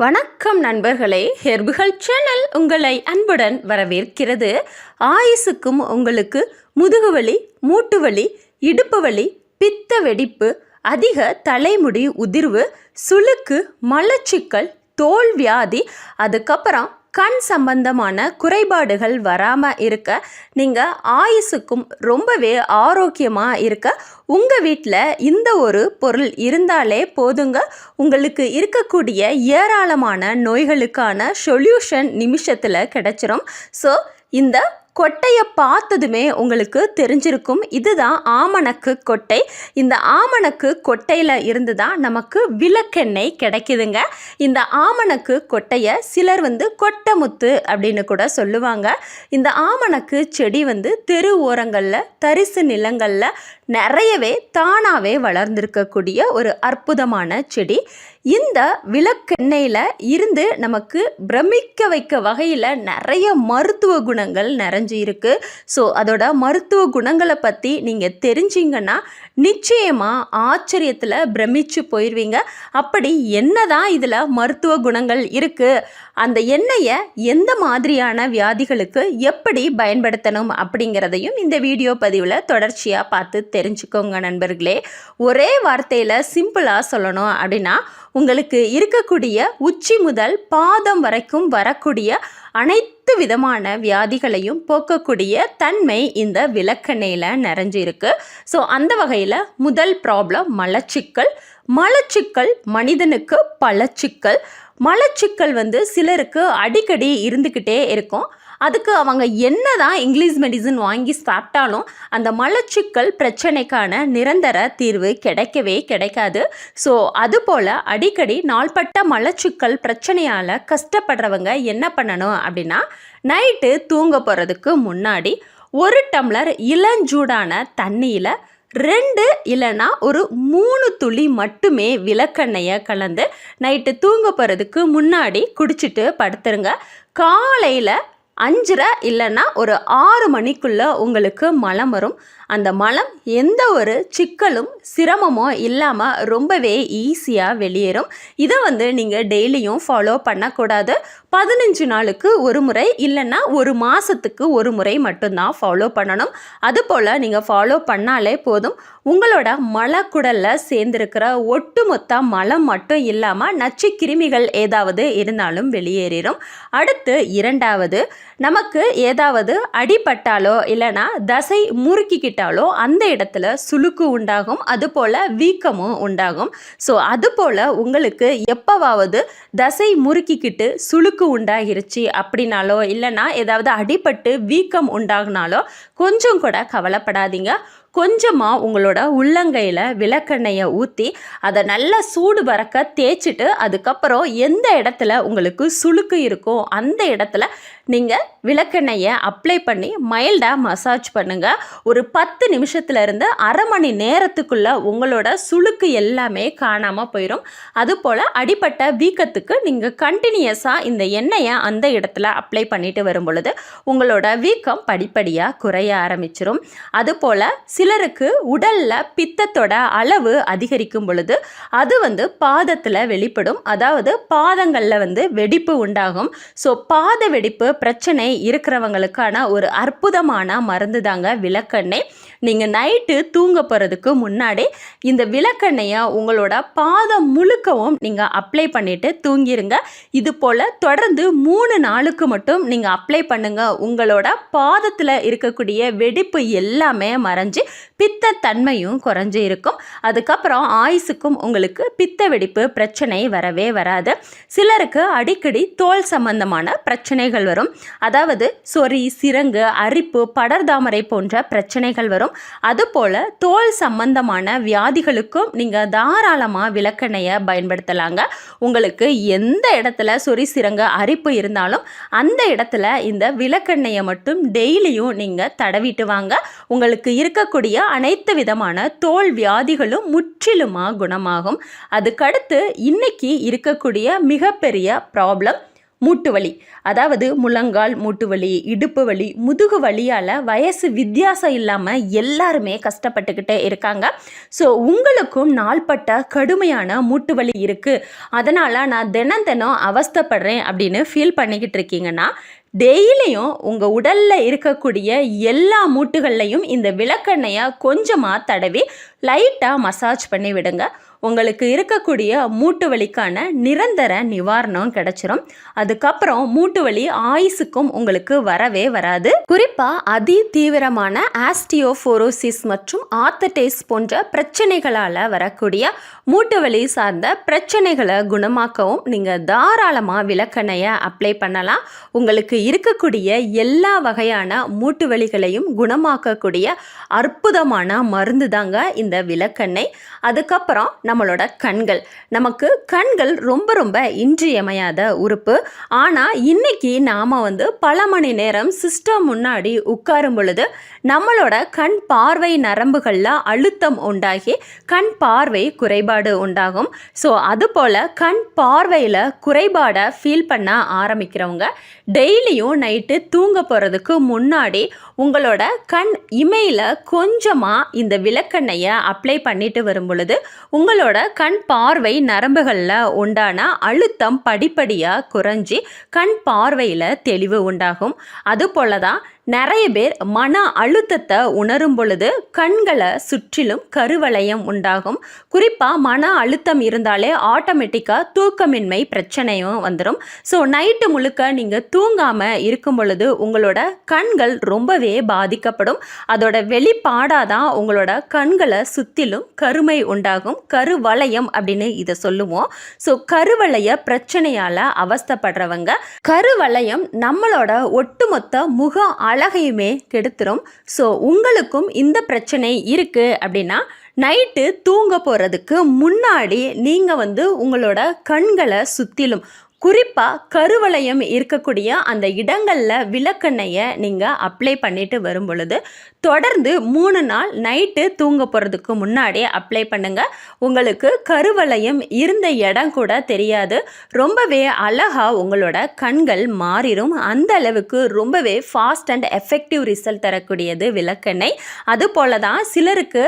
வணக்கம் நண்பர்களே. ஹெர்புகள் சேனல் உங்களை அன்புடன் வரவேற்கிறது. ஆயுசுக்கும் உங்களுக்கு முதுகுவலி மூட்டுவலி இடுப்பு வலி பித்த வெடிப்பு அதிக தலைமுடி உதிர்வு சுளுக்கு மலச்சிக்கல் தோல் வியாதி அதுக்கப்புறம் கண் சம்பந்தமான குறைபாடுகள் வராமல் இருக்க நீங்கள் ஆயுசுக்கும் ரொம்பவே ஆரோக்கியமாக இருக்க உங்கள் வீட்டில் இந்த ஒரு பொருள் இருந்தாலே போதுங்க. உங்களுக்கு இருக்கக்கூடிய ஏராளமான நோய்களுக்கான சொல்யூஷன் நிமிஷத்தில் கிடைச்சிரும். ஸோ இந்த கொட்டையை பார்த்ததுமே உங்களுக்கு தெரிஞ்சிருக்கும். இதுதான் ஆமணக்கு கொட்டை. இந்த ஆமணக்கு கொட்டையில் இருந்து தான் நமக்கு விளக்கெண்ணெய் கிடைக்குதுங்க. இந்த ஆமணக்கு கொட்டையை சிலர் வந்து கொட்டமுத்து அப்படின்னு கூட சொல்லுவாங்க. இந்த ஆமணக்கு செடி வந்து தெரு ஓரங்களில் தரிசு நிலங்களில் நிறையவே தானாகவே வளர்ந்திருக்கக்கூடிய ஒரு அற்புதமான செடி. இந்த விளக்கெண்ணெயில் இருந்து நமக்கு பிரமிக்க வைக்க வகையில் நிறைய மருத்துவ குணங்கள் நிறைஞ்சு இருக்கு. ஸோ அதோட மருத்துவ குணங்களை பற்றி நீங்கள் தெரிஞ்சிங்கன்னா நிச்சயமாக ஆச்சரியத்தில் பிரமிச்சு போயிடுவீங்க அப்படி என்ன தான் இதில் மருத்துவ குணங்கள் இருக்குது அந்த எண்ணெயை எந்த மாதிரியான வியாதிகளுக்கு எப்படி பயன்படுத்தணும் அப்படிங்கிறதையும் இந்த வீடியோ பதிவில் தொடர்ச்சியாக பார்த்து தெரிஞ்சுக்கோங்க நண்பர்களே. ஒரே வார்த்தையில் சிம்பிளாக சொல்லணும் அப்படின்னா உங்களுக்கு இருக்கக்கூடிய உச்சி முதல் பாதம் வரைக்கும் வரக்கூடிய அனைத்து விதமான வியாதிகளையும் போக்கக்கூடிய தன்மை இந்த விளக்கெண்ணெயில் நிறைஞ்சிருக்கு. ஸோ அந்த வகையில் முதல் ப்ராப்ளம் மலச்சிக்கல். மலச்சிக்கல் மனிதனுக்கு பலச்சிக்கல் மலச்சிக்கல் வந்து சிலருக்கு அடிக்கடி இருந்துக்கிட்டே இருக்கும். அதுக்கு அவங்க என்ன தான் இங்கிலீஷ் மெடிசன் வாங்கி சாப்பிட்டாலும் அந்த மலச்சிக்கல் பிரச்சனைக்கான நிரந்தர தீர்வு கிடைக்கவே கிடைக்காது. ஸோ அதுபோல் அடிக்கடி நாள்பட்ட மலச்சிக்கல் பிரச்சனையால் கஷ்டப்படுறவங்க என்ன பண்ணணும் அப்படின்னா நைட்டு தூங்க போகிறதுக்கு முன்னாடி ஒரு டம்ளர் இளஞ்சூடான தண்ணியில் ரெண்டு இல்லைன்னா ஒரு மூணு துளி மட்டுமே விளக்கெண்ணெயை கலந்து நைட்டு தூங்க போகிறதுக்கு முன்னாடி குடிச்சிட்டு படுத்துருங்க. காலையில் அஞ்சரை இல்லைன்னா ஒரு ஆறு மணிக்குள்ளே உங்களுக்கு மலம் வரும். அந்த மலம் எந்த ஒரு சிக்கலும் சிரமமோ இல்லாமல் ரொம்பவே ஈஸியாக வெளியேறும். இதை வந்து நீங்கள் டெய்லியும் ஃபாலோ பண்ணக்கூடாது. பதினஞ்சு நாளுக்கு ஒரு முறை இல்லைன்னா ஒரு மாதத்துக்கு ஒரு முறை மட்டும்தான் ஃபாலோ பண்ணணும். அதுபோல் நீங்கள் ஃபாலோ பண்ணாலே போதும். உங்களோட மலக்குடலில் சேர்ந்துருக்கிற ஒட்டுமொத்த மலம் மட்டும் இல்லாமல் நச்சு கிருமிகள் ஏதாவது இருந்தாலும் வெளியேறிடும் அடுத்து இரண்டாவது நமக்கு ஏதாவது அடிபட்டாலோ இல்லைன்னா தசை முறுக்கிக்கிட்டாலோ அந்த இடத்துல சுளுக்கு உண்டாகும் அதுபோல் வீக்கமும் உண்டாகும். ஸோ அதுபோல் உங்களுக்கு எப்போவாவது தசை முறுக்கிக்கிட்டு சுளுக்கு உண்டாகிருச்சு அப்படின்னாலோ இல்லைன்னா ஏதாவது அடிபட்டு வீக்கம் உண்டாகினாலோ கொஞ்சம் கூட கவலைப்படாதீங்க. கொஞ்சமாக உங்களோட உள்ளங்கையில் விளக்கெண்ணெயை ஊற்றி அதை நல்லா சூடு பறக்க தேய்ச்சிட்டு அதுக்கப்புறம் எந்த இடத்துல உங்களுக்கு சுளுக்கு இருக்கோ அந்த இடத்துல நீங்கள் விளக்கெண்ணெயை அப்ளை பண்ணி மைல்டாக மசாஜ் பண்ணுங்கள் ஒரு பத்து நிமிஷத்துலேருந்து அரை மணி நேரத்துக்குள்ளே உங்களோட சுளுக்கு எல்லாமே காணாமல் போயிடும் அதுபோல் அடிப்பட்ட வீக்கத்துக்கு நீங்கள் கண்டினியூஸாக இந்த எண்ணெயை அந்த இடத்துல அப்ளை பண்ணிட்டு வரும் பொழுது உங்களோட வீக்கம் படிப்படியாக குறைய ஆரம்பிச்சிடும் அதுபோல் சிலருக்கு உடலில் பித்தத்தோட அளவு அதிகரிக்கும் பொழுது அது வந்து பாதத்தில் வெளிப்படும். அதாவது பாதங்களில் வந்து வெடிப்பு உண்டாகும். ஸோ பாத வெடிப்பு பிரச்சனை இருக்கிறவங்களுக்கான ஒரு அற்புதமான மருந்து தாங்க விளக்கெண்ணெய். நீங்கள் நைட்டு தூங்க போகிறதுக்கு முன்னாடி இந்த விளக்கெண்ணெயை உங்களோட பாதம் முழுக்கவும் நீங்கள் அப்ளை பண்ணிவிட்டு தூங்கிருங்க. இது போல் தொடர்ந்து மூணு நாளுக்கு மட்டும் நீங்கள் அப்ளை பண்ணுங்கள் உங்களோட பாதத்தில் இருக்கக்கூடிய வெடிப்பு எல்லாமே மறைஞ்சு பித்த தன்மையும் குறைஞ்சி இருக்கும். அதுக்கப்புறம் ஆயுசுக்கும் உங்களுக்கு பித்த வெடிப்பு பிரச்சனை வரவே வராது. சிலருக்கு அடிக்கடி தோல் சம்பந்தமான பிரச்சனைகள் வரும். அதாவது சொறி சிரங்கு அரிப்பு படர்தாமரை போன்ற பிரச்சனைகள் வரும். அதுபோல் தோல் சம்பந்தமான வியாதிகளுக்கும் நீங்கள் தாராளமாக விளக்கெண்ணெயை பயன்படுத்தலாங்க. உங்களுக்கு எந்த இடத்துல சொறி சிரங்கு அரிப்பு இருந்தாலும் அந்த இடத்துல இந்த விளக்கெண்ணெயை மட்டும் டெய்லியும் நீங்கள் தடவிட்டு வாங்க. உங்களுக்கு இருக்கக்கூடிய அனைத்து விதமான தோல் வியாதிகளும் முற்றிலுமாக குணமாகும். அதுக்கடுத்து இன்னைக்கு இருக்கக்கூடிய மிகப்பெரிய ப்ராப்ளம் மூட்டு வலி அதாவது முழங்கால் மூட்டு வலி இடுப்பு வலி முதுகு வலியால் வயசு வித்தியாசம் இல்லாமல் எல்லாருமே கஷ்டப்பட்டுக்கிட்டே இருக்காங்க. ஸோ உங்களுக்கும் நாள்பட்ட கடுமையான மூட்டு வலி இருக்குது அதனால் நான் தினம் தினம் அவஸ்தைப்படுறேன் அப்படின்னு ஃபீல் பண்ணிக்கிட்டு இருக்கீங்கன்னா டெய்லியும் உங்கள் உடலில் இருக்கக்கூடிய எல்லா மூட்டுகள்லையும் இந்த விளக்கெண்ணெயை கொஞ்சமாக தடவி லைட்டாக மசாஜ் பண்ணி விடுங்க. உங்களுக்கு இருக்கக்கூடிய மூட்டு வலிக்கான நிரந்தர நிவாரணம் கிடைச்சிரும். அதுக்கப்புறம் மூட்டு வலி ஆயுசுக்கும் உங்களுக்கு வரவே வராது. குறிப்பாக அதி தீவிரமான ஆஸ்டியோஃபோரோசிஸ் மற்றும் ஆத்தடைஸ் போன்ற பிரச்சனைகளால் வரக்கூடிய மூட்டு வலி சார்ந்த பிரச்சனைகளை குணமாக்கவும் நீங்கள் தாராளமாக விளக்கணையை அப்ளை பண்ணலாம். உங்களுக்கு இருக்கக்கூடிய எல்லா வகையான மூட்டு வலிகளையும் குணமாக்கக்கூடிய அற்புதமான மருந்து தாங்க இந்த விளக்கெண்ணெய். அதுக்கப்புறம் நம்மளோட கண்கள். நமக்கு கண்கள் ரொம்ப ரொம்ப இன்றியமையாத உறுப்பு. ஆனால் இன்னைக்கு நாம் வந்து பல மணி நேரம் சிஸ்டம் முன்னாடி உட்காரும் பொழுது நம்மளோட கண் பார்வை நரம்புகளில் அழுத்தம் உண்டாகி கண் பார்வை குறைபாடு உண்டாகும். ஸோ அதுபோல் கண் பார்வையில் குறைபாடை ஃபீல் பண்ண ஆரம்பிக்கிறவங்க டெய்லியும் நைட்டு தூங்க போகிறதுக்கு முன்னாடி உங்களோட கண் இமையில் கொஞ்சமாக இந்த விளக்கெண்ணெயை அப்ளை பண்ணிட்டு வரும் பொழுது உங்களோட கண் பார்வை நரம்புகளில் உண்டான அழுத்தம் படிப்படியாக குறைஞ்சி கண் பார்வையில் தெளிவு உண்டாகும். அதுபோல தான் நிறைய பேர் மன அழுத்தத்தை உணரும் பொழுது கண்களை சுற்றிலும் கருவளையம் உண்டாகும். குறிப்பாக மன அழுத்தம் இருந்தாலே ஆட்டோமேட்டிக்காக தூக்கமின்மை பிரச்சனையும் வந்துடும் ஸோ நைட்டு முழுக்க நீங்கள் தூங்காமல் இருக்கும் பொழுது உங்களோட கண்கள் ரொம்பவே பாதிக்கப்படும். அதோட வெளிப்பாடாக தான் உங்களோட கண்களை சுற்றிலும் கருமை உண்டாகும். கருவளையம் அப்படின்னு இதை சொல்லுவோம். ஸோ கருவளைய பிரச்சனையால் அவஸ்தைப்படுறவங்க கருவளையம் நம்மளோட ஒட்டுமொத்த முக அழகையுமே கெடுத்துரும். ஸோ உங்களுக்கும் இந்த பிரச்சனை இருக்குது அப்படின்னா நைட்டு தூங்க போகிறதுக்கு முன்னாடி நீங்கள் வந்து உங்களோட கண்களை சுற்றிலும் குறிப்பாக கருவளையம் இருக்கக்கூடிய அந்த இடங்களில் விளக்கெண்ணெயை நீங்கள் அப்ளை பண்ணிட்டு வரும் பொழுது தொடர்ந்து மூணு நாள் நைட்டு தூங்க போகிறதுக்கு முன்னாடியே அப்ளை பண்ணுங்கள் உங்களுக்கு கருவளையம் இருந்த இடம் கூட தெரியாது. ரொம்பவே அழகாக உங்களோட கண்கள் மாறிடும் அந்த அளவுக்கு ரொம்பவே ஃபாஸ்ட் அண்ட் எஃபெக்டிவ் ரிசல்ட் தரக்கூடியது விளக்கெண்ணெய். அதுபோல தான் சிலருக்கு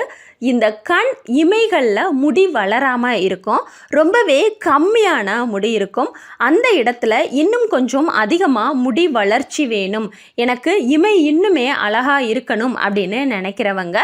இந்த கண் இமைகளில் முடி வளராமல் இருக்கும். ரொம்பவே கம்மியான முடி இருக்கும். அந்த இடத்துல இன்னும் கொஞ்சம் அதிகமாக முடி வளர்ச்சி வேணும். எனக்கு இமை இன்னுமே அழகாக இருக்கணும் அப்படின்னு நினைக்கிறவங்க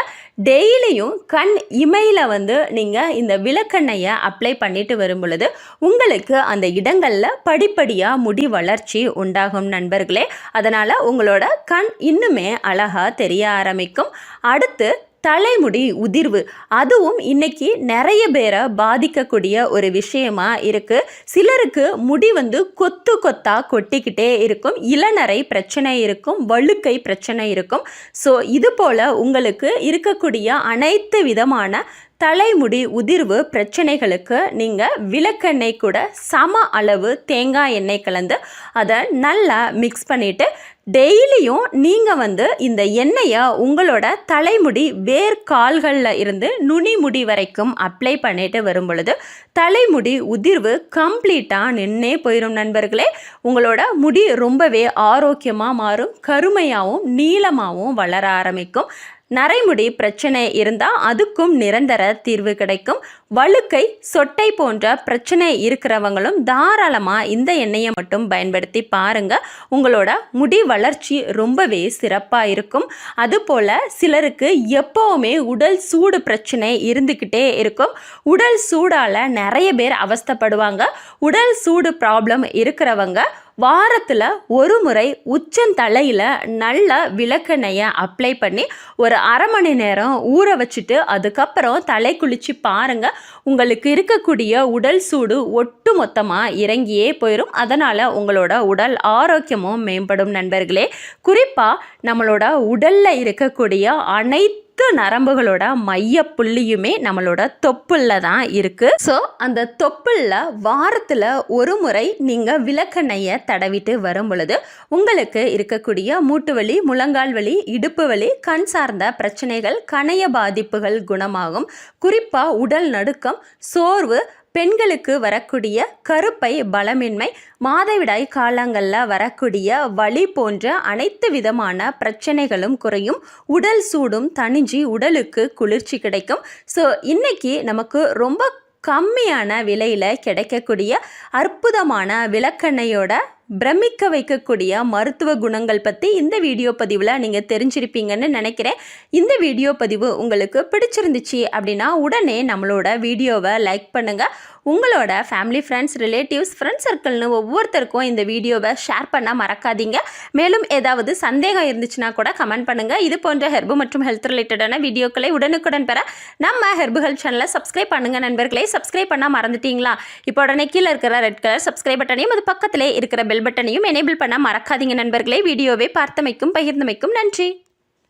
டெய்லியும் கண் இமையில் வந்து நீங்கள் இந்த விளக்கெண்ணெயை அப்ளை பண்ணிட்டு வரும் பொழுது உங்களுக்கு அந்த இடங்களில் படிப்படியாக முடி வளர்ச்சி உண்டாகும் நண்பர்களே. அதனால் உங்களோட கண் இன்னுமே அழகாக தெரிய ஆரம்பிக்கும். அடுத்து தலைமுடி உதிர்வு. அதுவும் இன்னைக்கு நிறைய பேரை பாதிக்கக்கூடிய ஒரு விஷயமா இருக்கு. சிலருக்கு முடி வந்து கொத்து கொத்தா கொட்டிக்கிட்டே இருக்கும். இளநரை பிரச்சனை இருக்கும் வழுக்கை பிரச்சனை இருக்கும். ஸோ இது போல் உங்களுக்கு இருக்கக்கூடிய அனைத்து விதமான தலைமுடி உதிர்வு பிரச்சனைகளுக்கு நீங்கள் விளக்கெண்ணெய் கூட சம அளவு தேங்காய் எண்ணெய் கலந்து அதை நல்லா மிக்ஸ் பண்ணிவிட்டு டெய்லியும் நீங்கள் வந்து இந்த எண்ணெயை உங்களோட தலைமுடி வேர் கால்களில் இருந்து நுனி முடி வரைக்கும் அப்ளை பண்ணிட்டு வரும் பொழுது தலைமுடி உதிர்வு கம்ப்ளீட்டாக நின்னே போயிடும் நண்பர்களே. உங்களோட முடி ரொம்பவே ஆரோக்கியமாக மாறும் கருமையாகவும் நீளமாகவும் வளர ஆரம்பிக்கும். நரைமுடி பிரச்சனை இருந்தால் அதுக்கும் நிரந்தர தீர்வு கிடைக்கும். வழுக்கை சொட்டை போன்ற பிரச்சனை இருக்கிறவங்களும் தாராளமாக இந்த எண்ணெயை மட்டும் பயன்படுத்தி பாருங்க. உங்களோட முடி வளர்ச்சி ரொம்பவே சிறப்பாக இருக்கும். அதுபோல் சிலருக்கு எப்போவுமே உடல் சூடு பிரச்சனை இருந்துக்கிட்டே இருக்கும். உடல் சூடால் நிறைய பேர் அவஸ்தப்படுவாங்க. உடல் சூடு ப்ராப்ளம் இருக்கிறவங்க வாரத்தில் ஒரு முறை உச்சந்தலையில் நல்ல விளக்கெண்ணெயை அப்ளை பண்ணி ஒரு அரை மணி நேரம் ஊற வச்சுட்டு அதுக்கப்புறம் தலை குளித்து பாருங்கள் உங்களுக்கு இருக்கக்கூடிய உடல் சூடு ஒட்டு மொத்தமாக இறங்கியே போயிடும் அதனால் உங்களோட உடல் ஆரோக்கியமும் மேம்படும் நண்பர்களே. குறிப்பாக நம்மளோட உடலில் இருக்கக்கூடிய அனைத்து நரம்புகளோட மைய புள்ளியுமே நம்மளோட தொப்புள்ள தான் இருக்கு. ஸோ அந்த தொப்புள்ள வாரத்தில் ஒரு முறை நீங்கள் விளக்கெண்ணெயை தடவிட்டு வரும் பொழுது உங்களுக்கு இருக்கக்கூடிய மூட்டு வலி முழங்கால் வலி இடுப்பு வலி கண் சார்ந்த பிரச்சனைகள் கணைய பாதிப்புகள் குணமாகும். குறிப்பாக உடல் நடுக்கம் சோர்வு பெண்களுக்கு வரக்கூடிய கருப்பை பலமின்மை மாதவிடாய் காலங்களில் வரக்கூடிய வலி போன்ற அனைத்து விதமான பிரச்சனைகளும் குறையும். உடல் சூடும் தனிஞ்சி உடலுக்கு குளிர்ச்சி கிடைக்கும். ஸோ இன்னைக்கு நமக்கு ரொம்ப கம்மியான விலையில் கிடைக்கக்கூடிய அற்புதமான விளக்கெண்ணையோட பிரமிக்க வைக்கக்கூடிய மருத்துவ குணங்கள் பற்றி இந்த வீடியோ பதிவில் நீங்கள் தெரிஞ்சிருப்பீங்கன்னு நினைக்கிறேன். இந்த வீடியோ பதிவு உங்களுக்கு பிடிச்சிருந்துச்சு அப்படின்னா உடனே நம்மளோட வீடியோவை லைக் பண்ணுங்கள் உங்களோட ஃபேமிலி ஃப்ரெண்ட்ஸ் ரிலேட்டிவ்ஸ் ஃப்ரெண்ட்ஸ் சர்க்கிள்னு ஒவ்வொருத்தருக்கும் இந்த வீடியோவை ஷேர் பண்ண மறக்காதீங்க. மேலும் ஏதாவது சந்தேகம் இருந்துச்சுன்னா கூட கமெண்ட் பண்ணுங்கள் இது போன்ற ஹெர்பு மற்றும் ஹெல்த் ரிலேட்டடான வீடியோக்களை உடனுக்குடன் பெற நம்ம ஹெர்பு ஹெல்த் சேனலை சப்ஸ்கிரைப் பண்ணுங்கள் நண்பர்களை. சப்ஸ்கிரைப் பண்ண மறந்துட்டீங்களா? இப்போ உடனே கீழே இருக்கிற ரெட் கலர் சப்ஸ்கிரைப் பட்டனையும் அது பக்கத்திலே இருக்கிற பெல் பெல் பட்டனையும் எனேபிள் பண்ண மறக்காதீங்க நண்பர்களே. வீடியோவை பார்த்தமைக்கும் பகிர்ந்தமைக்கும் நன்றி.